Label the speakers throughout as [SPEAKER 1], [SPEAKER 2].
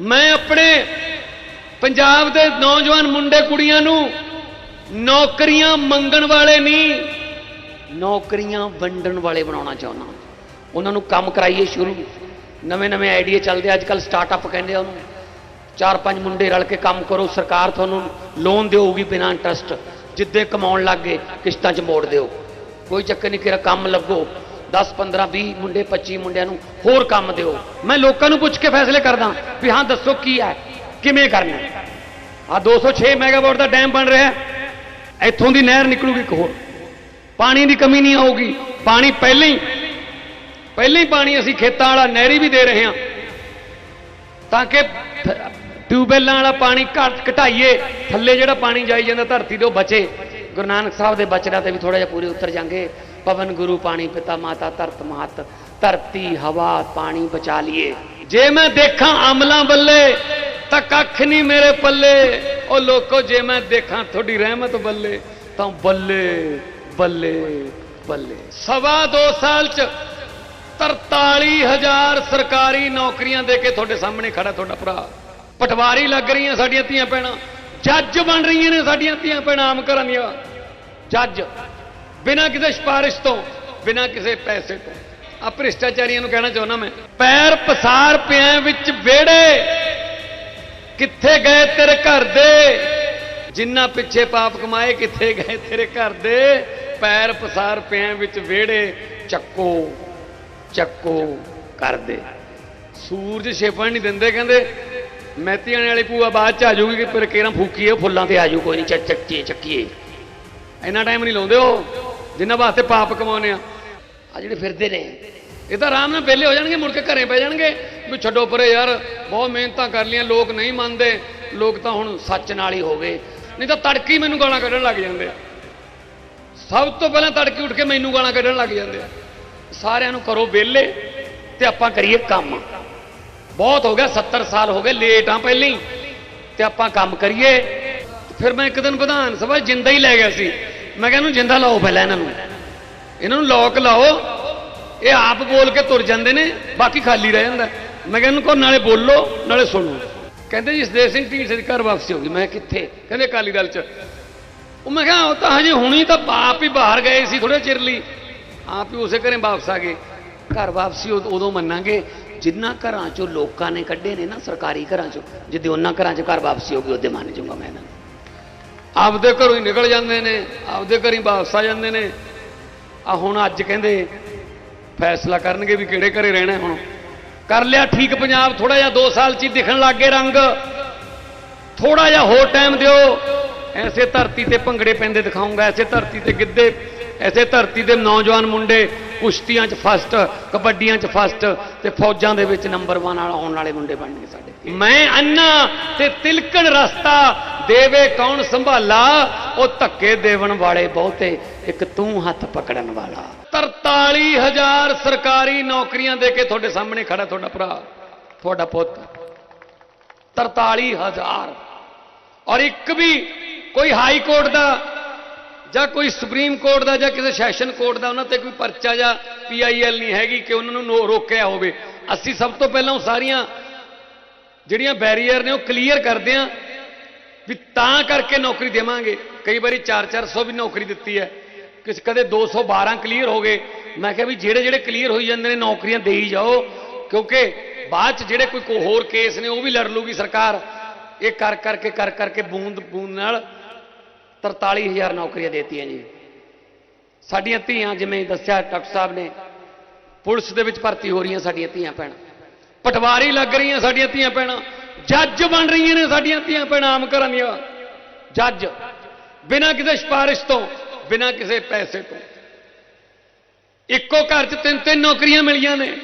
[SPEAKER 1] ਮੈਂ ਆਪਣੇ ਪੰਜਾਬ ਦੇ ਨੌਜਵਾਨ ਮੁੰਡੇ ਕੁੜੀਆਂ ਨੂੰ ਨੌਕਰੀਆਂ ਮੰਗਣ ਵਾਲੇ ਨਹੀਂ, ਨੌਕਰੀਆਂ ਵੰਡਣ ਵਾਲੇ ਬਣਾਉਣਾ ਚਾਹੁੰਦਾ। ਉਹਨਾਂ ਨੂੰ ਕੰਮ ਕਰਾਈਏ ਸ਼ੁਰੂ। ਨਵੇਂ ਨਵੇਂ ਆਈਡੀਆ ਚੱਲਦੇ ਅੱਜ ਕੱਲ ਸਟਾਰਟਅਪ ਕਹਿੰਦੇ ਉਹਨੂੰ। ਚਾਰ ਪੰਜ ਮੁੰਡੇ ਰਲ ਕੇ ਕੰਮ ਕਰੋ, ਸਰਕਾਰ ਤੁਹਾਨੂੰ ਲੋਨ ਦੇਊਗੀ ਬਿਨਾਂ ਇੰਟਰਸਟ। ਜਿੱਦੇ ਕਮਾਉਣ ਲੱਗੇ ਕਿਸ਼ਤਾਂ 'ਚ ਮੋੜ ਦਿਓ। ਕੋਈ ਚੱਕਰ ਨਹੀਂ ਕਿਰਾ ਕੰਮ ਲੱਗੋ। 10 15 20 ਮੁੰਡੇ 25 ਮੁੰਡਿਆਂ ਨੂੰ ਹੋਰ ਕੰਮ ਦਿਓ। ਮੈਂ ਲੋਕਾਂ ਨੂੰ ਪੁੱਛ ਕੇ ਫੈਸਲੇ ਕਰਦਾ ਵੀ ਹਾਂ, ਦੱਸੋ ਕੀ ਹੈ, ਕਿਵੇਂ ਕਰਨਾ ਆ 206 ਮੈਗਾਵਾਟ ਦਾ ਡੈਮ ਬਣ ਰਿਹਾ ਇੱਥੋਂ ਦੀ ਨਹਿਰ ਨਿਕਲੂਗੀ ਇੱਕ ਹੋਰ। ਪਾਣੀ ਦੀ ਕਮੀ ਨਹੀਂ ਆਊਗੀ। ਪਾਣੀ ਪਹਿਲਾਂ ਹੀ ਪਹਿਲਾਂ ਹੀ ਪਾਣੀ ਅਸੀਂ ਖੇਤਾਂ ਵਾਲਾ ਨਹਿਰੀ ਵੀ ਦੇ ਰਹੇ ਹਾਂ। ਤਾਂ ਕਿ ਥ- ਟਿਊਬਵੈੱਲਾਂ ਵਾਲਾ ਪਾਣੀ ਘੱਟ ਘਟਾਈਏ, ਥੱਲੇ ਜਿਹੜਾ ਪਾਣੀ ਜਾਈ ਜਾਂਦਾ, ਧਰਤੀ ਤੋਂ ਬਚੇ। ਗੁਰੂ ਨਾਨਕ ਸਾਹਿਬ ਦੇ ਬਚਨਾਂ ਤੇ ਵੀ ਥੋੜਾ ਜਿਹਾ ਪੂਰੇ ਉਤਰ ਜਾਂਗੇ ਪਵਨ ਗੁਰੂ ਪਾਣੀ ਪਿਤਾ ਮਾਤਾ ਧਰਤ ਮਾਤ ਧਰਤੀ, ਹਵਾ, ਪਾਣੀ ਬਚਾ ਲਈਏ। ਜੇ ਮੈਂ ਦੇਖਾਂ ਅਮਲਾਂ ਬੱਲੇ, ਤਾਂ ਕੱਖ ਨਹੀਂ ਮੇਰੇ ਪੱਲੇ। ਉਹ ਲੋਕੋ, ਜੇ ਮੈਂ ਦੇਖਾਂ ਤੁਹਾਡੀ ਰਹਿਮਤ ਬੱਲੇ, ਤਾਂ ਬੱਲੇ ਬੱਲੇ ਬੱਲੇ। ਸਵਾ ਦੋ ਸਾਲ ਚ 43000 ਸਰਕਾਰੀ ਨੌਕਰੀਆਂ ਦੇ ਕੇ ਤੁਹਾਡੇ ਸਾਹਮਣੇ ਖੜਾ ਤੁਹਾਡਾ ਭਰਾ। ਪਟਵਾਰੀ ਲੱਗ ਰਹੀਆਂ ਸਾਡੀਆਂ ਧੀਆਂ ਭੈਣਾਂ ਜੱਜ ਬਣ ਰਹੀਆਂ ਨੇ ਸਾਡੀਆਂ ਧੀਆਂ ਭੈਣਾਂ ਆਮ ਘਰਾਂ ਦੀਆਂ। ਜੱਜ। ਬਿਨਾਂ ਕਿਸੇ ਸਿਫਾਰਿਸ਼ ਤੋਂ, ਬਿਨਾਂ ਕਿਸੇ ਪੈਸੇ ਤੋਂ। ਆ ਭ੍ਰਿਸ਼ਟਾਚਾਰੀਆਂ ਨੂੰ ਕਹਿਣਾ ਚਾਹੁੰਦਾ ਮੈਂ। ਪੈਰ ਪਸਾਰ ਪਿਆ ਵਿੱਚ ਵਿਹੜੇ। ਕਿੱਥੇ ਗਏ ਤੇਰੇ ਘਰ ਦੇ? ਜਿੰਨਾ ਪਿੱਛੇ ਪਾਪ ਕਮਾਏ, ਕਿੱਥੇ ਗਏ ਤੇਰੇ ਘਰ ਦੇ? ਪੈਰ ਪਸਾਰ ਪਿਆ ਵਿੱਚ ਵਿਹੜੇ। ਚੱਕੋ ਚੱਕੋ ਕਰਦੇ ਸੂਰਜ ਛੇਪਣ ਨਹੀਂ ਦਿੰਦੇ, ਕਹਿੰਦੇ ਮੈਤੀਆਂ ਵਾਲੀ ਭੂਆ ਬਾਅਦ ਚ ਆ ਜਾਊਗੀ ਕਿ ਪਰ ਕੇਰਾਂ ਫੂਕੀਏ ਫੁੱਲਾਂ ਤੇ ਆ ਜਾਊ, ਕੋਈ ਨਹੀਂ, ਚੱਕ ਚੱਕੀਏ ਚੱਕੀਏ। ਇੰਨਾ ਟਾਈਮ ਨਹੀਂ ਲਾਉਂਦੇ ਉਹ। ਜਿੰਨਾ ਵਾਸਤੇ ਪਾਪ ਕਮਾਉਨੇ ਆ। ਆ ਜਿਹੜੇ ਫਿਰਦੇ ਨੇ। ਇਹ ਤਾਂ ਆਰਾਮ ਨਾਲ ਵਿਹਲੇ ਹੋ ਜਾਣਗੇ ਮੁੜ ਕੇ ਘਰੇ ਪੈ ਜਾਣਗੇ। ਵੀ ਛੱਡੋ ਪਰੇ ਯਾਰ ਬਹੁਤ ਮਿਹਨਤਾਂ ਕਰ ਲੀਆਂ ਲੋਕ ਨਹੀਂ ਮੰਨਦੇ। ਲੋਕ ਤਾਂ ਹੁਣ ਸੱਚ ਨਾਲ ਹੀ ਹੋ ਗਏ। ਨਹੀਂ ਤਾਂ ਤੜਕੀ ਮੈਨੂੰ ਗਾਲਾਂ ਕੱਢਣ ਲੱਗ ਜਾਂਦੇ ਆ। ਸਭ ਤੋਂ ਪਹਿਲਾਂ ਤੜਕੀ ਉੱਠ ਕੇ ਮੈਨੂੰ ਗਾਲਾਂ ਕੱਢਣ ਲੱਗ ਜਾਂਦੇ ਆ। ਸਾਰਿਆਂ ਨੂੰ ਕਰੋ ਵਿਹਲੇ ਤੇ ਆਪਾਂ ਕਰੀਏ ਕੰਮ। ਬਹੁਤ ਹੋ ਗਿਆ 70 ਸਾਲ ਹੋ ਗਏ ਲੇਟ ਆ ਪਹਿਲਾਂ। ਹੀ ਤੇ ਆਪਾਂ ਕੰਮ ਕਰੀਏ। ਫਿਰ ਮੈਂ ਇੱਕ ਦਿਨ ਵਿਧਾਨ ਸਭਾ ਜਿੰਦਾ ਹੀ ਲੈ ਗਿਆ ਸੀ। ਮੈਂ ਕਿਹਾ ਜਿੰਦਾ ਲਾਓ ਪਹਿਲਾਂ ਇਹਨਾਂ ਨੂੰ। ਇਹਨਾਂ ਨੂੰ ਲੋਕ ਲਾਓ। ਇਹ ਆਪ ਬੋਲ ਕੇ ਤੁਰ ਜਾਂਦੇ ਨੇ, ਬਾਕੀ ਖਾਲੀ ਰਹਿ ਜਾਂਦਾ। ਮੈਂ ਕਿਹਾ, ਇਹਨੂੰ ਕੋ ਨਾਲੇ ਬੋਲੋ, ਨਾਲੇ ਸੁਣੋ। ਕਹਿੰਦੇ ਜੀ ਸਦੇਵ ਸਿੰਘ ਢੀਂਡਸੇ ਦੀ ਘਰ ਵਾਪਸੀ ਹੋ ਗਈ। ਮੈਂ ਕਿੱਥੇ? ਕਹਿੰਦੇ, ਅਕਾਲੀ ਦਲ 'ਚ। ਉਹ ਮੈਂ ਕਿਹਾ, ਉਹ ਤਾਂ ਹਜੇ ਹੁਣੀ ਤਾਂ ਆਪ ਹੀ ਬਾਹਰ ਗਏ ਸੀ ਥੋੜੇ ਚਿਰ ਲਈ। ਆਪ ਹੀ ਉਸੇ ਘਰੇ ਵਾਪਸ ਆ ਗਏ। ਘਰ ਵਾਪਸੀ ਉਦ- ਉਦੋਂ ਮੰਨਾਂਗੇ। ਜਿੰਨਾ ਘਰਾਂ ਚੋਂ ਲੋਕਾਂ ਨੇ ਕੱਢੇ ਨੇ ਨਾ, ਸਰਕਾਰੀ ਘਰਾਂ ਚੋਂ, ਜਿੱਦੇ ਉਹਨਾਂ ਘਰਾਂ 'ਚ ਘਰ ਵਾਪਸੀ ਹੋ ਗਈ, ਉਹਦੇ ਮੰਨ ਜਾਊਗਾ ਮੈਂ ਇਹਨਾਂ ਨੂੰ। ਆਪਦੇ ਘਰੋਂ ਹੀ ਨਿਕਲ ਜਾਂਦੇ ਨੇ ਆਪਦੇ ਘਰ ਹੀ ਵਾਪਸ ਆ ਜਾਂਦੇ ਨੇ। ਆ ਹੁਣ ਅੱਜ ਕਹਿੰਦੇ ਫੈਸਲਾ ਕਰਨਗੇ ਵੀ ਕਿਹੜੇ ਘਰੇ ਰਹਿਣਾ ਹੁਣ। ਕਰ ਲਿਆ ਠੀਕ ਪੰਜਾਬ ਥੋੜਾ ਜਿਹਾ 2 ਸਾਲ ਚ ਹੀ ਦਿਖਣ ਲੱਗ ਗਏ ਰੰਗ। ਥੋੜਾ ਜਿਹਾ ਹੋਰ ਟਾਈਮ ਦਿਓ। ਐਸੇ ਧਰਤੀ ਤੇ ਭੰਗੜੇ ਪੈਂਦੇ ਦਿਖਾਉਂਗਾ ਐਸੇ ਧਰਤੀ ਤੇ ਗਿੱਧੇ ਐਸੇ ਧਰਤੀ ਦੇ ਨੌਜਵਾਨ ਮੁੰਡੇ ਕੁਸ਼ਤੀਆਂ 'ਚ ਫਸਟ ਕਬੱਡੀਆਂ 'ਚ ਫਸਟ ਤੇ ਫੌਜਾਂ ਦੇ ਵਿੱਚ ਨੰਬਰ 1 ਵਾਲਾ ਆਉਣ ਵਾਲੇ ਮੁੰਡੇ ਬਣਨਗੇ ਸਾਡੇ। ਮੈਂ ਅੰਨਾ ਤੇ ਤਿਲਕਣ ਰਸਤਾ ਦੇਵੇ ਕੌਣ ਸੰਭਾਲਾ? ਉਹ ਧੱਕੇ ਦੇਵਣ ਵਾਲੇ ਬਹੁਤੇ, ਇੱਕ ਤੂੰ ਹੱਥ ਪਕੜਨ ਵਾਲਾ। 43000 ਸਰਕਾਰੀ ਨੌਕਰੀਆਂ ਦੇ ਕੇ ਤੁਹਾਡੇ ਸਾਹਮਣੇ ਖੜਾ ਤੁਹਾਡਾ ਭਰਾ, ਤੁਹਾਡਾ ਪੁੱਤ। 43000 ਔਰ ਇੱਕ ਵੀ ਕੋਈ ਹਾਈ ਕੋਰਟ ਦਾ ਜਾਂ ਕੋਈ ਸੁਪਰੀਮ ਕੋਰਟ ਦਾ ਜਾਂ ਕਿਸੇ ਸੈਸ਼ਨ ਕੋਰਟ ਦਾ ਉਹਨਾਂ ਤੇ ਕੋਈ ਪਰਚਾ ਜਾਂ ਪੀਆਈਐਲ ਨਹੀਂ ਹੈਗੀ ਕਿ ਉਹਨਾਂ ਨੂੰ ਰੋਕਿਆ ਹੋਵੇ। ਅਸੀਂ ਸਭ ਤੋਂ ਪਹਿਲਾਂ ਉਹ ਸਾਰੀਆਂ ਜਿਹੜੀਆਂ ਬੈਰੀਅਰ ਨੇ ਉਹ ਕਲੀਅਰ ਕਰਦੇ ਆਂ। ਵੀ ਤਾਂ ਕਰਕੇ ਨੌਕਰੀ ਦੇਵਾਂਗੇ। ਕਈ ਵਾਰੀ 4-400 ਵੀ ਨੌਕਰੀ ਦਿੱਤੀ ਹੈ। ਕਿਸ ਕਦੇ 212 ਕਲੀਅਰ ਹੋ ਗਏ। ਮੈਂ ਕਿਹਾ ਵੀ ਜਿਹੜੇ ਜਿਹੜੇ ਕਲੀਅਰ ਹੋਈ ਜਾਂਦੇ ਨੇ, ਨੌਕਰੀਆਂ ਦੇਈ ਜਾਓ। ਕਿਉਂਕਿ ਬਾਅਦ ਚ ਜਿਹੜੇ ਕੋਈ ਕੋ ਹੋਰ ਕੇਸ ਨੇ, ਉਹ ਵੀ ਲੜ ਲੂਗੀ ਸਰਕਾਰ। ਇਹ ਕਰ ਕਰਕੇ ਕਰ ਕਰਕੇ ਬੂੰਦ ਬੂੰਦ ਨਾਲ 43000 ਨੌਕਰੀਆਂ ਦੇਤੀਆਂ ਜੀ। ਸਾਡੀਆਂ ਧੀਆਂ, ਜਿਵੇਂ ਦੱਸਿਆ ਡਾਕਟਰ ਸਾਹਿਬ ਨੇ, ਪੁਲਿਸ ਦੇ ਵਿੱਚ ਭਰਤੀ ਹੋ ਰਹੀਆਂ ਸਾਡੀਆਂ ਧੀਆਂ ਭੈਣਾਂ। ਪਟਵਾਰੀ ਲੱਗ ਰਹੀਆਂ ਸਾਡੀਆਂ ਧੀਆਂ ਭੈਣਾਂ। ਜੱਜ ਬਣ ਰਹੀਆਂ ਨੇ ਸਾਡੀਆਂ ਧੀਆਂ ਭੈਣਾਂ, ਆਮ ਘਰਾਂ ਦੀਆਂ ਜੱਜ। ਬਿਨਾਂ ਕਿਸੇ ਸਿਫਾਰਿਸ਼ ਤੋਂ, ਬਿਨਾਂ ਕਿਸੇ ਪੈਸੇ ਤੋਂ। ਇੱਕੋ ਘਰ 'ਚ ਤਿੰਨ ਤਿੰਨ ਨੌਕਰੀਆਂ ਮਿਲੀਆਂ ਨੇ।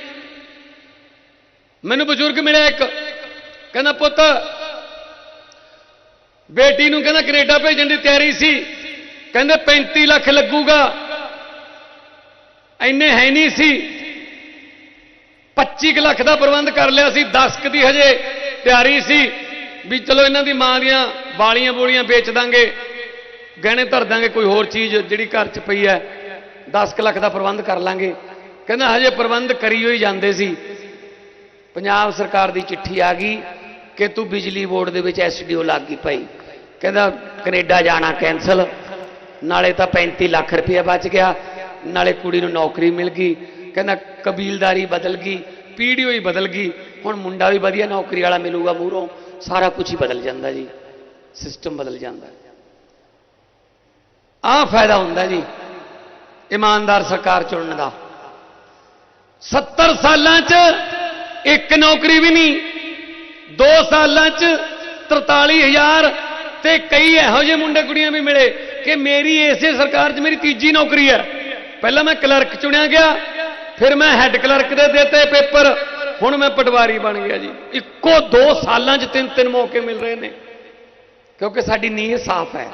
[SPEAKER 1] ਮੈਨੂੰ ਬਜ਼ੁਰਗ ਮਿਲਿਆ ਇੱਕ। ਕਹਿੰਦਾ, ਪੁੱਤ, ਬੇਟੀ ਨੂੰ ਕਹਿੰਦਾ ਕੈਨੇਡਾ ਭੇਜਣ ਦੀ ਤਿਆਰੀ ਸੀ। ਕਹਿੰਦੇ 35 ਲੱਖ ਲੱਗੂਗਾ। ਐਨੇ ਹੈ ਨਹੀਂ ਸੀ। 25 ਕੁ ਲੱਖ ਦਾ ਪ੍ਰਬੰਧ ਕਰ ਲਿਆ ਸੀ 10 ਕੁ ਦੀ ਹਜੇ ਤਿਆਰੀ ਸੀ ਵੀ ਚਲੋ ਇਹਨਾਂ ਦੀ ਮਾਂ ਦੀਆਂ ਵਾਲੀਆਂ ਬੋਲੀਆਂ ਵੇਚ ਦਾਂਗੇ, ਗਹਿਣੇ ਧਰ ਦਾਂਗੇ, ਕੋਈ ਹੋਰ ਚੀਜ਼ ਜਿਹੜੀ ਘਰ 'ਚ ਪਈ ਹੈ 10 ਕੁ ਲੱਖ ਦਾ ਪ੍ਰਬੰਧ ਕਰ ਲਾਂਗੇ। ਕਹਿੰਦਾ ਹਜੇ ਪ੍ਰਬੰਧ ਕਰੀ ਹੋਈ ਜਾਂਦੇ ਸੀ। ਪੰਜਾਬ ਸਰਕਾਰ ਦੀ ਚਿੱਠੀ ਆ ਗਈ
[SPEAKER 2] ਕਿ ਤੂੰ ਬਿਜਲੀ ਬੋਰਡ ਦੇ ਵਿੱਚ ਐਸਡੀਓ ਲੱਗ ਗਈ ਭਾਈ ਕਹਿੰਦਾ ਕੈਨੇਡਾ ਜਾਣਾ ਕੈਨਸਲ ਨਾਲੇ ਤਾਂ 35 ਲੱਖ ਰੁਪਏ ਬਚ ਗਿਆ, ਨਾਲੇ ਕੁੜੀ ਨੂੰ ਨੌਕਰੀ ਮਿਲ ਗਈ। ਕਹਿੰਦਾ ਕਬੀਲਦਾਰੀ ਬਦਲ ਗਈ ਪੀੜ੍ਹੀ ਹੀ ਬਦਲ ਗਈ। ਹੁਣ ਮੁੰਡਾ ਵੀ ਵਧੀਆ ਨੌਕਰੀ ਵਾਲਾ ਮਿਲੂਗਾ ਮੂਹਰੋਂ, ਸਾਰਾ ਕੁਝ ਹੀ ਬਦਲ ਜਾਂਦਾ ਜੀ। ਸਿਸਟਮ ਬਦਲ ਜਾਂਦਾ। ਆਹ ਫਾਇਦਾ ਹੁੰਦਾ ਜੀ, ਇਮਾਨਦਾਰ ਸਰਕਾਰ ਚੁਣਨ ਦਾ।
[SPEAKER 1] 70 ਸਾਲਾਂ 'ਚ ਇੱਕ ਨੌਕਰੀ ਵੀ ਨਹੀਂ 2 ਸਾਲਾਂ 'ਚ 43000 ਤੇ ਕਈ ਇਹੋ ਜਿਹੇ ਮੁੰਡੇ ਕੁੜੀਆਂ ਵੀ ਮਿਲੇ ਕਿ ਮੇਰੀ ਇਸੇ ਸਰਕਾਰ 'ਚ ਮੇਰੀ ਤੀਜੀ ਨੌਕਰੀ ਹੈ। ਪਹਿਲਾਂ ਮੈਂ ਕਲਰਕ ਚੁਣਿਆ ਗਿਆ, ਫਿਰ ਮੈਂ ਹੈੱਡ ਕਲਰਕ ਦੇ ਦਿੱਤੇ ਪੇਪਰ। ਹੁਣ ਮੈਂ ਪਟਵਾਰੀ ਬਣ ਗਿਆ ਜੀ। ਇੱਕੋ ਦੋ ਸਾਲਾਂ 'ਚ ਤਿੰਨ ਤਿੰਨ ਮੌਕੇ ਮਿਲ ਰਹੇ ਨੇ।
[SPEAKER 2] ਕਿਉਂਕਿ ਸਾਡੀ ਨੀਅਤ ਸਾਫ਼ ਹੈ।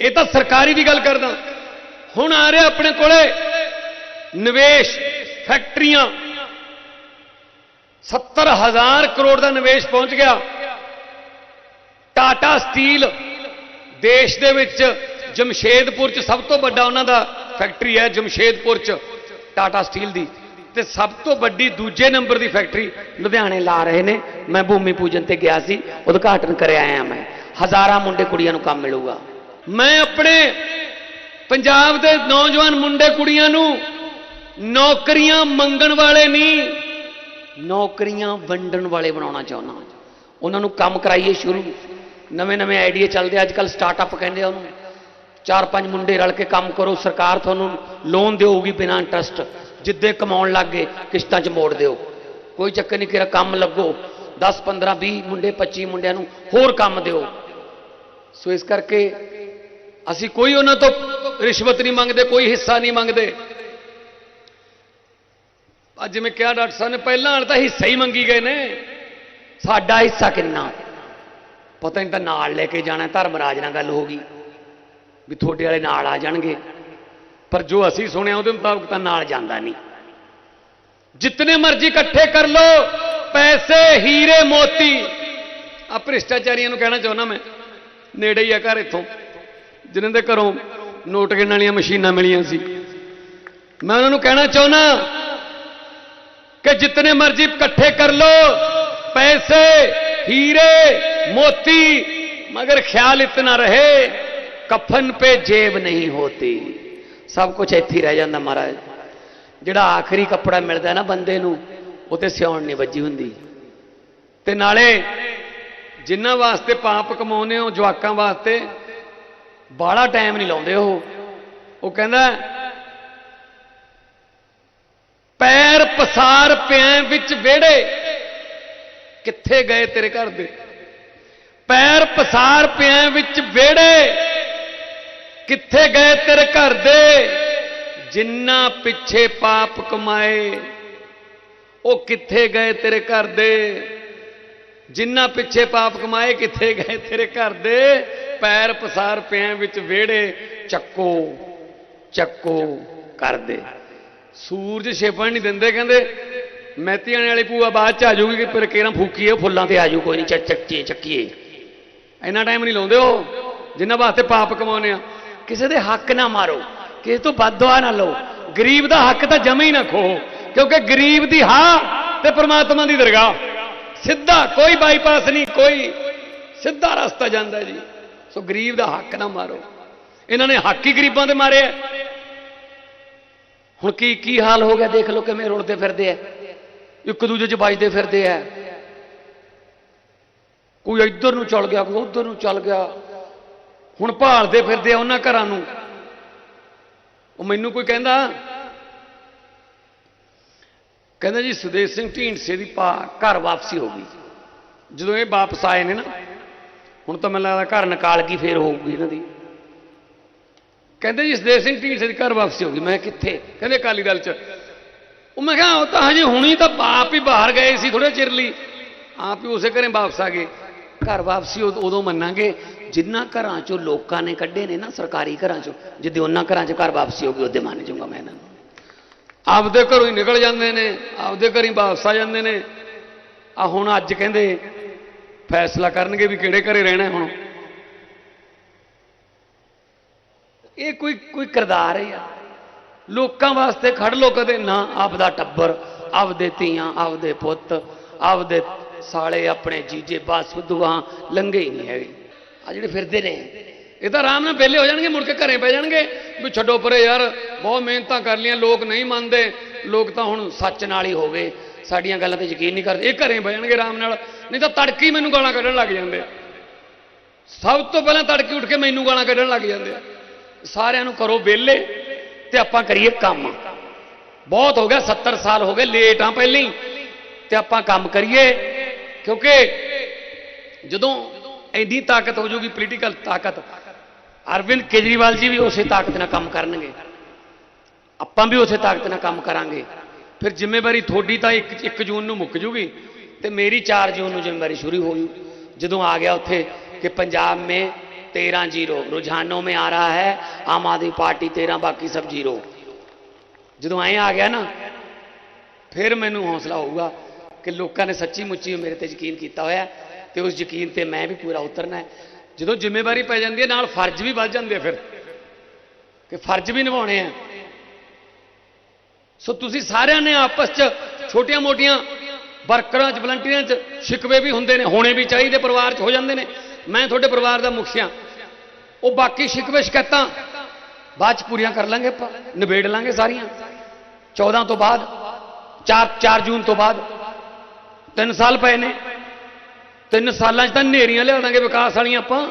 [SPEAKER 1] ਇਹ ਤਾਂ ਸਰਕਾਰੀ ਦੀ ਗੱਲ ਕਰਦਾ। ਹੁਣ ਆ ਰਿਹਾ ਆਪਣੇ ਕੋਲੇ ਨਿਵੇਸ਼ ਫੈਕਟਰੀਆਂ। 70000 ਕਰੋੜ ਦਾ ਨਿਵੇਸ਼ ਪਹੁੰਚ ਗਿਆ। ਟਾਟਾ ਸਟੀਲ ਦੇਸ਼ ਦੇ ਵਿੱਚ ਜਮਸ਼ੇਦਪੁਰ ਚ ਸਭ ਤੋਂ ਵੱਡਾ ਉਹਨਾਂ ਦਾ ਫੈਕਟਰੀ ਹੈ, ਜਮਸ਼ੇਦਪੁਰ ਚ, ਟਾਟਾ ਸਟੀਲ ਦੀ। ਤੇ ਸਭ ਤੋਂ ਵੱਡੀ ਦੂਜੇ ਨੰਬਰ ਦੀ ਫੈਕਟਰੀ
[SPEAKER 2] ਲੁਧਿਆਣੇ ਲਾ ਰਹੇ ਨੇ। ਮੈਂ ਭੂਮੀ ਪੂਜਨ ਤੇ ਗਿਆ ਸੀ, ਉਦਘਾਟਨ ਕਰ ਆਇਆ ਮੈਂ। ਹਜ਼ਾਰਾਂ ਮੁੰਡੇ ਕੁੜੀਆਂ ਨੂੰ ਕੰਮ ਮਿਲੂਗਾ।
[SPEAKER 1] ਮੈਂ ਆਪਣੇ ਪੰਜਾਬ ਦੇ ਨੌਜਵਾਨ ਮੁੰਡੇ ਕੁੜੀਆਂ ਨੂੰ ਨੌਕਰੀਆਂ ਮੰਗਣ ਵਾਲੇ ਨਹੀਂ,
[SPEAKER 2] ਨੌਕਰੀਆਂ ਵੰਡਣ ਵਾਲੇ ਬਣਾਉਣਾ ਚਾਹੁੰਦਾ ਉਹਨਾਂ ਨੂੰ ਕੰਮ ਕਰਾਈਏ ਸ਼ੁਰੂ। ਨਵੇਂ ਨਵੇਂ ਆਈਡੀਆ ਚੱਲਦੇ ਅੱਜ ਕੱਲ ਸਟਾਰਟਅਪ ਕਹਿੰਦੇ ਆ ਉਹਨੂੰ। ਚਾਰ ਪੰਜ ਮੁੰਡੇ ਰਲ ਕੇ ਕੰਮ ਕਰੋ, ਸਰਕਾਰ ਤੁਹਾਨੂੰ ਲੋਨ ਦੇਊਗੀ ਬਿਨਾਂ ਇੰਟਰਸਟ। ਜਿੱਦੇ ਕਮਾਉਣ ਲੱਗ ਗਏ, ਕਿਸ਼ਤਾਂ 'ਚ ਮੋੜ ਦਿਓ। ਕੋਈ ਚੱਕਰ ਨਹੀਂ ਕਿਰਾ ਕੰਮ ਲੱਗੋ। 10 15 20 ਮੁੰਡੇ 25 ਮੁੰਡਿਆਂ ਨੂੰ ਹੋਰ ਕੰਮ ਦਿਓ। ਸੋ ਇਸ ਕਰਕੇ
[SPEAKER 1] ਅਸੀਂ ਕੋਈ ਉਹਨਾਂ ਤੋਂ ਰਿਸ਼ਵਤ ਨਹੀਂ ਮੰਗਦੇ, ਕੋਈ ਹਿੱਸਾ ਨਹੀਂ ਮੰਗਦੇ। ਅੱਜ ਮੈਂ ਕਿਹਾ ਡਾਕਟਰ ਸਾਹਿਬ ਨੇ, ਪਹਿਲਾਂ ਵਾਲੇ ਤਾਂ ਹਿੱਸਾ ਹੀ ਮੰਗੀ ਗਏ ਨੇ।
[SPEAKER 2] ਸਾਡਾ ਹਿੱਸਾ ਕਿੰਨਾ? ਪਤਾ ਨਹੀਂ ਤਾਂ ਨਾਲ ਲੈ ਕੇ ਜਾਣਾ, ਧਰਮਰਾਜ ਨਾਲ ਗੱਲ ਹੋ ਗਈ। ਵੀ ਤੁਹਾਡੇ ਵਾਲੇ ਨਾਲ ਆ ਜਾਣਗੇ।
[SPEAKER 1] ਪਰ ਜੋ ਅਸੀਂ ਸੁਣਿਆ ਉਹਦੇ ਮੁਤਾਬਕ ਤਾਂ ਨਾਲ ਜਾਂਦਾ ਨਹੀਂ ਜਿਤਨੇ ਮਰਜ਼ੀ ਇਕੱਠੇ ਕਰ ਲੋ ਪੈਸੇ ਹੀਰੇ ਮੋਤੀ ਆ ਭ੍ਰਿਸ਼ਟਾਚਾਰੀਆਂ ਨੂੰ ਕਹਿਣਾ ਚਾਹੁੰਦਾ ਮੈਂ ਨੇੜੇ ਹੀ ਆ ਘਰ ਇੱਥੋਂ ਜਿਨ੍ਹਾਂ ਦੇ ਘਰੋਂ ਨੋਟ ਗਿਣਨ ਵਾਲੀਆਂ ਮਸ਼ੀਨਾਂ ਮਿਲੀਆਂ ਸੀ ਮੈਂ ਉਹਨਾਂ ਨੂੰ ਕਹਿਣਾ ਚਾਹੁੰਦਾ ਕਿ ਜਿਤਨੇ ਮਰਜ਼ੀ ਇਕੱਠੇ ਕਰ ਲੋ ਪੈਸੇ ਹੀਰੇ मोती मगर ख्याल इतना रहे
[SPEAKER 2] ਕਫਨ ਪੇ ਜੇਬ ਨਹੀਂ ਹੋਤੀ ਸਭ ਕੁਝ ਇੱਥੇ ਰਹਿ ਜਾਂਦਾ ਮਹਾਰਾਜ। ਜਿਹੜਾ ਆਖਰੀ ਕੱਪੜਾ ਮਿਲਦਾ ਨਾ ਬੰਦੇ ਨੂੰ ਉਹ ਤੇ ਸਿਉਣ ਨਹੀਂ ਵੱਜੀ ਹੁੰਦੀ।
[SPEAKER 1] ਤੇ ਨਾਲੇ ਜਿਨ੍ਹਾਂ ਵਾਸਤੇ ਪਾਪ ਕਮਾਉਨੇ ਹੋ, ਜਵਾਕਾਂ ਵਾਸਤੇ, ਬਾਹਲਾ ਟਾਈਮ ਨਹੀਂ ਲਾਉਂਦੇ ਉਹ। ਉਹ ਕਹਿੰਦਾ, ਪੈਰ ਪਸਾਰ ਪਿਆ ਵਿੱਚ ਵਿਹੜੇ, ਕਿੱਥੇ ਗਏ ਤੇਰੇ ਘਰ ਦੇ? ਪੈਰ ਪਸਾਰ ਪਿਆਂ ਵਿੱਚ ਵਿਹੜੇ ਕਿੱਥੇ ਗਏ ਤੇਰੇ ਘਰ ਦੇ? ਜਿੰਨਾ ਪਿੱਛੇ ਪਾਪ ਕਮਾਏ, ਉਹ ਕਿੱਥੇ ਗਏ ਤੇਰੇ ਘਰ ਦੇ? ਜਿੰਨਾ ਪਿੱਛੇ ਪਾਪ ਕਮਾਏ, ਕਿੱਥੇ ਗਏ ਤੇਰੇ ਘਰ ਦੇ? ਪੈਰ ਪਸਾਰ ਪਿਆਂ ਵਿੱਚ ਵਿਹੜੇ, ਚੱਕੋ ਚੱਕੋ ਕਰਦੇ ਸੂਰਜ ਛਿਪਣ ਨਹੀਂ ਦਿੰਦੇ, ਕਹਿੰਦੇ ਮੈਤੀਆਂ ਵਾਲੀ ਭੂਆ ਬਾਅਦ ਚ ਆ ਜੂਗੀ ਕਿ ਪਰ ਕੇਰਾਂ ਫੂਕੀਏ ਫੁੱਲਾਂ ਤੇ ਆ ਜੂ ਕੋਈ ਨਹੀਂ ਚੱਕੀਏ ਚੱਕੀਏ। ਇੰਨਾ ਟਾਈਮ ਨਹੀਂ ਲਾਉਂਦੇ ਉਹ ਜਿਨ੍ਹਾਂ ਵਾਸਤੇ ਪਾਪ ਕਮਾਉਨੇ ਆ।
[SPEAKER 2] ਕਿਸੇ ਦੇ ਹੱਕ ਨਾ ਮਾਰੋ, ਕਿਸੇ ਤੋਂ ਬਦਦੁਆ ਨਾ ਲਓ।
[SPEAKER 1] ਗਰੀਬ ਦਾ ਹੱਕ ਤਾਂ ਜਮੇ ਹੀ ਨਾ ਖੋਹੋ, ਕਿਉਂਕਿ ਗਰੀਬ ਦੀ ਹਾਂ ਤੇ ਪ੍ਰਮਾਤਮਾ ਦੀ ਦਰਗਾਹ। ਸਿੱਧਾ ਕੋਈ ਬਾਈਪਾਸ ਨਹੀਂ, ਕੋਈ ਸਿੱਧਾ ਰਸਤਾ ਜਾਂਦਾ ਜੀ। ਸੋ ਗਰੀਬ ਦਾ ਹੱਕ ਨਾ ਮਾਰੋ। ਇਹਨਾਂ ਨੇ ਹੱਕ ਹੀ ਗਰੀਬਾਂ ਦੇ ਮਾਰਿਆ।
[SPEAKER 2] ਹੁਣ ਕੀ ਕੀ ਹਾਲ ਹੋ ਗਿਆ? ਦੇਖ ਲਓ ਕਿਵੇਂ ਰੁਲਦੇ ਫਿਰਦੇ ਆ। ਇੱਕ ਦੂਜੇ 'ਚ ਵੱਜਦੇ ਫਿਰਦੇ ਆ। ਕੋਈ ਇੱਧਰ ਨੂੰ ਚਲ ਗਿਆ, ਕੋਈ ਉੱਧਰ ਨੂੰ ਚੱਲ ਗਿਆ।
[SPEAKER 1] ਹੁਣ ਭਾਲਦੇ ਫਿਰਦੇ ਆ ਉਹਨਾਂ ਘਰਾਂ ਨੂੰ। ਉਹ ਮੈਨੂੰ ਕੋਈ ਕਹਿੰਦਾ? ਕਹਿੰਦਾ ਜੀ ਸੁਦੇਸ਼ ਸਿੰਘ ਢੀਂਡਸੇ ਦੀ ਪਾ- ਘਰ ਵਾਪਸੀ ਹੋ ਗਈ। ਜਦੋਂ ਇਹ ਵਾਪਸ ਆਏ ਨੇ ਨਾ, ਹੁਣ ਤਾਂ ਮੈਨੂੰ ਲੱਗਦਾ ਘਰ
[SPEAKER 2] ਨਿਕਾਲ ਗਈ ਫੇਰ ਹੋਊਗੀ ਇਹਨਾਂ ਦੀ।
[SPEAKER 1] ਕਹਿੰਦੇ ਜੀ ਸੁਦੇਸ਼ ਸਿੰਘ ਢੀਂਡਸੇ ਦੀ ਘਰ ਵਾਪਸੀ ਹੋ ਗਈ। ਮੈਂ ਕਿੱਥੇ? ਕਹਿੰਦੇ ਅਕਾਲੀ ਦਲ ਚ। ਉਹ ਮੈਂ ਕਿਹਾ, ਉਹ ਤਾਂ ਹਜੇ ਹੁਣੀ ਤਾਂ ਆਪ ਹੀ ਬਾਹਰ ਗਏ ਸੀ ਥੋੜੇ ਚਿਰ ਲਈ। ਆਪ ਹੀ ਉਸੇ ਘਰੇ ਵਾਪਸ ਆ ਗਏ।
[SPEAKER 2] ਘਰ ਵਾਪਸੀ ਉਦੋਂ ਮੰਨਾਂਗੇ। ਜਿੰਨਾ ਘਰਾਂ ਚੋਂ ਲੋਕਾਂ ਨੇ ਕੱਢੇ ਨੇ ਨਾ ਸਰਕਾਰੀ ਘਰਾਂ ਚੋਂ, ਜਿੱਦੇ ਉਹਨਾਂ ਘਰਾਂ 'ਚ ਘਰ ਵਾਪਸੀ ਹੋਗੀ ਉਹਦੇ ਮੰਨ ਜਾਊਂਗਾ ਮੈਂ ਇਹਨਾਂ ਨੂੰ।
[SPEAKER 1] ਆਪਦੇ ਘਰੋਂ ਹੀ ਨਿਕਲ ਜਾਂਦੇ ਨੇ, ਆਪਦੇ ਘਰ ਹੀ ਵਾਪਸ ਆ ਜਾਂਦੇ ਨੇ। ਆ ਹੁਣ ਅੱਜ ਕਹਿੰਦੇ ਫੈਸਲਾ ਕਰਨਗੇ ਵੀ ਕਿਹੜੇ ਘਰੇ ਰਹਿਣਾ ਹੁਣ।
[SPEAKER 2] ਇਹ ਕੋਈ ਕੋਈ ਕਿਰਦਾਰ ਹੈ ਯਾਰ। ਲੋਕਾਂ ਵਾਸਤੇ ਖੜ ਲੋ ਕਦੇ ਨਾ, ਆਪਦਾ ਟੱਬਰ, ਆਪਦੇ ਧੀਆਂ, ਆਪਦੇ ਪੁੱਤ, ਆਪਦੇ ਸਾਲੇ ਆਪਣੇ ਜੀਜੇ, ਬਸ ਦੁਆ ਲੰਘੇ ਹੀ ਨਹੀਂ ਹੈਗੇ। ਆ ਜਿਹੜੇ ਫਿਰਦੇ ਨੇ,
[SPEAKER 1] ਇਹ ਤਾਂ ਆਰਾਮ ਨਾਲ ਵਿਹਲੇ ਹੋ ਜਾਣਗੇ, ਮੁੜ ਕੇ ਘਰੇ ਪੈ ਜਾਣਗੇ। ਵੀ ਛੱਡੋ ਪਰੇ ਯਾਰ, ਬਹੁਤ ਮਿਹਨਤਾਂ ਕਰ ਲੀਆਂ ਲੋਕ ਨਹੀਂ ਮੰਨਦੇ। ਲੋਕ ਤਾਂ ਹੁਣ
[SPEAKER 2] ਸੱਚ ਨਾਲ ਹੀ ਹੋ ਗਏ। ਸਾਡੀਆਂ ਗੱਲਾਂ ਤੇ ਯਕੀਨ ਨਹੀਂ ਕਰਦੇ।
[SPEAKER 1] ਇਹ ਘਰੇ ਪੈ ਜਾਣਗੇ ਆਰਾਮ ਨਾਲ। ਨਹੀਂ ਤਾਂ ਤੜਕੀ ਮੈਨੂੰ ਗਾਲਾਂ ਕੱਢਣ ਲੱਗ ਜਾਂਦੇ। ਸਭ ਤੋਂ ਪਹਿਲਾਂ ਤੜਕੀ ਉੱਠ ਕੇ ਮੈਨੂੰ ਗਾਲਾਂ ਕੱਢਣ ਲੱਗ ਜਾਂਦੇ। ਆ
[SPEAKER 2] ਸਾਰਿਆਂ ਨੂੰ ਕਰੋ ਵਿਹਲੇ ਤੇ ਆਪਾਂ ਕਰੀਏ ਕੰਮ। ਬਹੁਤ ਹੋ ਗਿਆ 70 ਸਾਲ ਹੋ ਗਏ ਲੇਟ ਆ ਪਹਿਲਾਂ। ਹੀ ਤੇ ਆਪਾਂ ਕੰਮ ਕਰੀਏ। ਕਿਉਂਕਿ
[SPEAKER 1] ਜਦੋਂ ਐਡੀ ਤਾਕਤ ਹੋ ਜਾਊਗੀ ਪੋਲੀਟੀਕਲ ਤਾਕਤ।
[SPEAKER 2] ਅਰਵਿੰਦ ਕੇਜਰੀਵਾਲ ਜੀ ਵੀ ਉਸੇ ਤਾਕਤ ਨਾਲ ਕੰਮ ਕਰਨਗੇ। ਆਪਾਂ ਵੀ ਉਸੇ ਤਾਕਤ ਨਾਲ ਕੰਮ ਕਰਾਂਗੇ।
[SPEAKER 1] ਫਿਰ ਜ਼ਿੰਮੇਵਾਰੀ ਥੋੜੀ ਤਾਂ 1 1 ਜੂਨ ਨੂੰ ਮੁੱਕ ਜੂਗੀ
[SPEAKER 2] ਤੇ ਮੇਰੀ 4 ਜੂਨ ਨੂੰ ਜ਼ਿੰਮੇਵਾਰੀ ਸ਼ੁਰੂ ਹੋ ਜੂ। ਜਦੋਂ ਆ ਗਿਆ ਉੱਥੇ ਕਿ ਪੰਜਾਬ ਮੇ 13 ਜ਼ੀਰੋ, ਰੁਝਾਨੋਂ ਮੇ ਆ ਰਹਾ ਹੈ, ਆਮ ਆਦਮੀ ਪਾਰਟੀ 13 ਬਾਕੀ ਸਭ ਜ਼ੀਰੋ। ਜਦੋਂ ਐ ਆ ਗਿਆ ਨਾ,
[SPEAKER 1] ਫਿਰ ਮੈਨੂੰ ਹੌਸਲਾ ਹੋਊਗਾ
[SPEAKER 2] ਕਿ ਲੋਕਾਂ ਨੇ ਸੱਚੀ ਮੁੱਚੀ ਮੇਰੇ ਤੇ ਯਕੀਨ ਕੀਤਾ ਹੋਇਆ ਤੇ ਉਸ ਯਕੀਨ ਤੇ ਮੈਂ ਵੀ ਪੂਰਾ ਉਤਰਨਾ ਹੈ।
[SPEAKER 1] ਜਦੋਂ ਜ਼ਿੰਮੇਵਾਰੀ ਪੈ ਜਾਂਦੀ ਹੈ, ਨਾਲ ਫਰਜ਼ ਵੀ ਵੱਧ ਜਾਂਦੇ ਆ ਫਿਰ। ਕਿ ਫਰਜ਼ ਵੀ ਨਿਭਾਉਣੇ ਆ। ਸੋ ਤੁਸੀਂ ਸਾਰਿਆਂ ਨੇ ਆਪਸ 'ਚ ਛੋਟੀਆਂ-ਮੋਟੀਆਂ ਵਰਕਰਾਂ 'ਚ ਵਲੰਟੀਅਰਾਂ 'ਚ ਸ਼ਿਕਵੇ ਵੀ ਹੁੰਦੇ ਨੇ, ਹੋਣੇ ਵੀ ਚਾਹੀਦੇ, ਪਰਿਵਾਰ 'ਚ ਹੋ ਜਾਂਦੇ ਨੇ। ਮੈਂ ਤੁਹਾਡੇ ਪਰਿਵਾਰ ਦਾ ਮੁਖੀਆ। ਉਹ ਬਾਕੀ ਸ਼ਿਕਵੇ, ਸ਼ਿਕਾਇਤਾਂ ਬਾਅਦ 'ਚ ਪੂਰੀਆਂ ਕਰ ਲਾਂਗੇ ਆਪਾਂ, ਨਿਬੇੜ ਲਾਂਗੇ ਸਾਰੀਆਂ।
[SPEAKER 2] 14 ਤੋਂ ਬਾਅਦ 4 4 ਜੂਨ ਤੋਂ ਬਾਅਦ।
[SPEAKER 1] 3 ਸਾਲ ਪਏ ਨੇ। ਤਿੰਨ ਸਾਲਾਂ 'ਚ ਤਾਂ ਨੇਰੀਆਂ ਲਿਆ ਦਾਂਗੇ ਵਿਕਾਸ ਵਾਲੀਆਂ ਆਪਾਂ।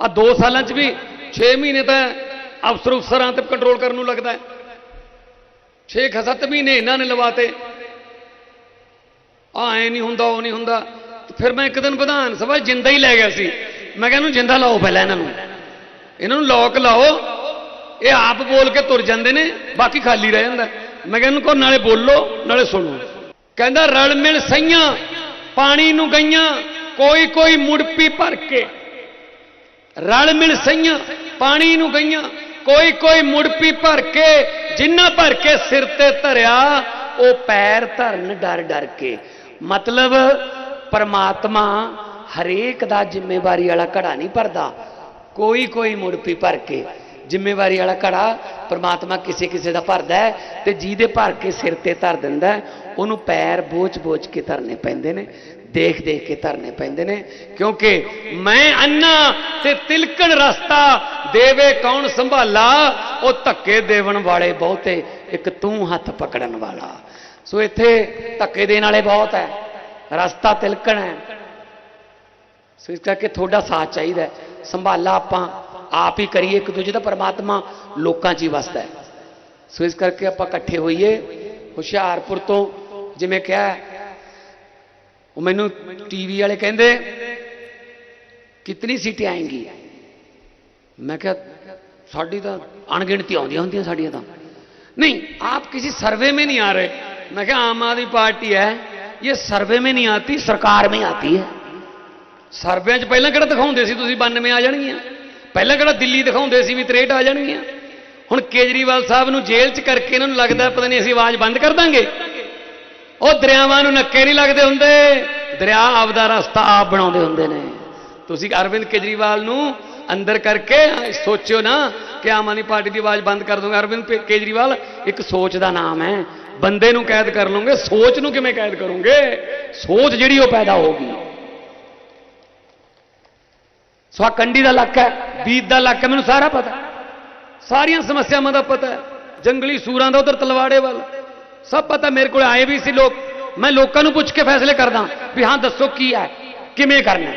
[SPEAKER 1] ਆ 2 ਸਾਲਾਂ 'ਚ ਵੀ 6 ਮਹੀਨੇ ਤਾਂ ਅਫਸਰ ਅਫਸਰਾਂ ਤੇ ਕੰਟਰੋਲ ਕਰਨ ਨੂੰ ਲੱਗਦਾ ਹੈ। 6-7 ਮਹੀਨੇ ਇਹਨਾਂ ਨੇ ਲਵਾਤੇ। ਆ ਐ ਨਹੀਂ ਹੁੰਦਾ, ਉਹ ਨਹੀਂ ਹੁੰਦਾ। ਫਿਰ ਮੈਂ ਇੱਕ ਦਿਨ ਵਿਧਾਨ ਸਭਾ ਜਿੰਦਾ ਹੀ ਲੈ ਗਿਆ ਸੀ। ਮੈਂ ਕਿਹਾ ਇਹਨੂੰ ਜਿੰਦਾ ਲਾਓ ਪਹਿਲਾਂ ਇਹਨਾਂ ਨੂੰ। ਇਹਨਾਂ ਨੂੰ ਲੋਕ ਲਾਓ। ਇਹ ਆਪ ਬੋਲ ਕੇ ਤੁਰ ਜਾਂਦੇ ਨੇ, ਬਾਕੀ ਖਾਲੀ ਰਹਿ ਜਾਂਦਾ। ਮੈਂ ਕਿਹਾ ਇਹਨੂੰ ਕੋ ਨਾਲੇ ਬੋਲੋ, ਨਾਲੇ ਸੁਣੋ। ਕਹਿੰਦਾ ਰਲ ਮਿਲ ਸਈਆਂ ਪਾਣੀ ਨੂੰ ਗਈਆਂ, ਕੋਈ ਕੋਈ ਮੁੜਪੀ ਭਰ ਕੇ। ਰਲ ਮਿਲ ਸਈਆਂ, ਪਾਣੀ ਨੂੰ ਗਈਆਂ, ਕੋਈ ਕੋਈ ਮੁੜਪੀ ਭਰ ਕੇ। ਜਿੰਨਾ ਭਰ ਕੇ ਸਿਰ ਤੇ ਧਰਿਆ,
[SPEAKER 2] ਉਹ ਪੈਰ ਧਰਨ ਡਰ ਡਰ ਕੇ। ਮਤਲਬ ਪਰਮਾਤਮਾ ਹਰੇਕ ਦਾ ਜ਼ਿੰਮੇਵਾਰੀ ਵਾਲਾ ਘੜਾ ਨਹੀਂ ਭਰਦਾ। ਕੋਈ ਕੋਈ ਮੁੜਪੀ ਭਰ ਕੇ। ਜ਼ਿੰਮੇਵਾਰੀ ਵਾਲਾ ਘੜਾ ਪਰਮਾਤਮਾ ਕਿਸੇ ਕਿਸੇ ਦਾ ਭਰਦਾ ਹੈ ਤੇ ਜਿਹਦੇ ਭਰ ਕੇ ਸਿਰ ਤੇ ਧਰ ਦਿੰਦਾ ਉਹਨੂੰ ਪੈਰ ਬੋਝ-ਬੋਝ ਕੇ ਧਰਨੇ ਪੈਂਦੇ ਨੇ, ਦੇਖ ਦੇਖ ਕੇ ਧਰਨੇ ਪੈਂਦੇ ਨੇ,
[SPEAKER 1] ਕਿਉਂਕਿ ਮੈਂ ਅੰਨਾ ਤੇ ਤਿਲਕਣ ਰਸਤਾ ਦੇਵੇ ਕੌਣ ਸੰਭਾਲਾ,
[SPEAKER 2] ਉਹ ਧੱਕੇ ਦੇਵਣ ਵਾਲੇ ਬਹੁਤੇ, ਇੱਕ ਤੂੰ ਹੱਥ ਪਕੜਨ ਵਾਲਾ। ਸੋ ਇੱਥੇ ਧੱਕੇ ਦੇਣ ਵਾਲੇ ਬਹੁਤ ਹੈ, ਰਸਤਾ ਤਿਲਕਣ ਹੈ। ਸੋ ਇਸ ਕਰਕੇ ਤੁਹਾਡਾ ਸਾਥ ਚਾਹੀਦਾ ਸੰਭਾਲਾ ਆਪਾਂ ਆਪ ਹੀ ਕਰੀਏ ਇੱਕ ਦੂਜੇ ਦਾ ਪਰਮਾਤਮਾ ਲੋਕਾਂ 'ਚ ਹੀ ਵਸਦਾ ਹੈ ਸੋ ਇਸ ਕਰਕੇ ਆਪਾਂ ਇਕੱਠੇ ਹੋਈਏ ਹੁਸ਼ਿਆਰਪੁਰ ਤੋਂ ਜਿਵੇਂ ਕਿਹਾ ਉਹ ਮੈਨੂੰ ਟੀਵੀ ਵਾਲੇ ਕਹਿੰਦੇ ਕਿੰਨੀ ਸੀਟਾਂ ਆਏਂਗੀ ਮੈਂ ਕਿਹਾ ਸਾਡੀ ਤਾਂ ਅਣਗਿਣਤੀ ਆਉਂਦੀਆਂ ਹੁੰਦੀਆਂ ਸਾਡੀਆਂ ਤਾਂ
[SPEAKER 1] नहीं आप किसी सर्वे में नहीं आ रहे मैं क्या आम आदमी पार्टी है ये सर्वे में नहीं आती
[SPEAKER 2] ਸਰਕਾਰ ਮੇਂ ਆਤੀ ਹੈ
[SPEAKER 1] ਸਰਵਿਆਂ 'ਚ ਪਹਿਲਾਂ ਕਿਹੜਾ ਦਿਖਾਉਂਦੇ ਸੀ ਤੁਸੀਂ 92 ਆ ਜਾਣਗੀਆਂ ਪਹਿਲਾਂ ਕਿਹੜਾ ਦਿੱਲੀ ਦਿਖਾਉਂਦੇ ਸੀ ਵੀ 63 ਆ ਜਾਣਗੀਆਂ? ਹੁਣ ਕੇਜਰੀਵਾਲ ਸਾਹਿਬ ਨੂੰ ਜੇਲ੍ਹ 'ਚ ਕਰਕੇ ਇਹਨਾਂ ਨੂੰ ਲੱਗਦਾ ਪਤਾ ਨਹੀਂ ਅਸੀਂ ਆਵਾਜ਼ ਬੰਦ ਕਰ ਦਾਂਗੇ। ਉਹ ਦਰਿਆਵਾਂ ਨੂੰ ਨੱਕੇ ਨਹੀਂ ਲੱਗਦੇ ਹੁੰਦੇ। ਦਰਿਆ ਆਪਦਾ ਰਸਤਾ ਆਪ ਬਣਾਉਂਦੇ ਹੁੰਦੇ ਨੇ। ਤੁਸੀਂ ਅਰਵਿੰਦ ਕੇਜਰੀਵਾਲ ਨੂੰ ਅੰਦਰ ਕਰਕੇ ਸੋਚਿਓ ਨਾ ਕਿ ਆਮ ਆਦਮੀ ਪਾਰਟੀ ਦੀ ਆਵਾਜ਼ ਬੰਦ ਕਰ ਦੋਗੇ। ਅਰਵਿੰਦ ਪੇ- ਕੇਜਰੀਵਾਲ
[SPEAKER 2] ਇੱਕ ਸੋਚ ਦਾ ਨਾਮ ਹੈ।
[SPEAKER 1] ਬੰਦੇ ਨੂੰ ਕੈਦ ਕਰ ਲਓਗੇ। ਸੋਚ ਨੂੰ ਕਿਵੇਂ ਕੈਦ ਕਰੋਗੇ?
[SPEAKER 2] ਸੋਚ ਜਿਹੜੀ ਉਹ ਪੈਦਾ ਹੋਗੀ ਸਵਾ ਕੰਡੀ ਦਾ ਇਲਾਕਾ ਹੈ ਬੀਤ ਦਾ ਇਲਾਕਾ, ਮੈਨੂੰ ਸਾਰਾ ਪਤਾ
[SPEAKER 1] ਸਾਰੀਆਂ ਸਮੱਸਿਆਵਾਂ ਦਾ ਪਤਾ ਹੈ। ਜੰਗਲੀ ਸੂਰਾਂ ਦਾ ਉਧਰ ਤਲਵਾੜੇ ਵੱਲ। ਸਭ ਪਤਾ ਮੇਰੇ ਕੋਲ ਆਏ ਵੀ ਸੀ ਲੋਕ। ਮੈਂ ਲੋਕਾਂ ਨੂੰ ਪੁੱਛ ਕੇ ਫੈਸਲੇ ਕਰਦਾ ਵੀ ਹਾਂ, ਦੱਸੋ ਕੀ ਹੈ, ਕਿਵੇਂ ਕਰਨਾ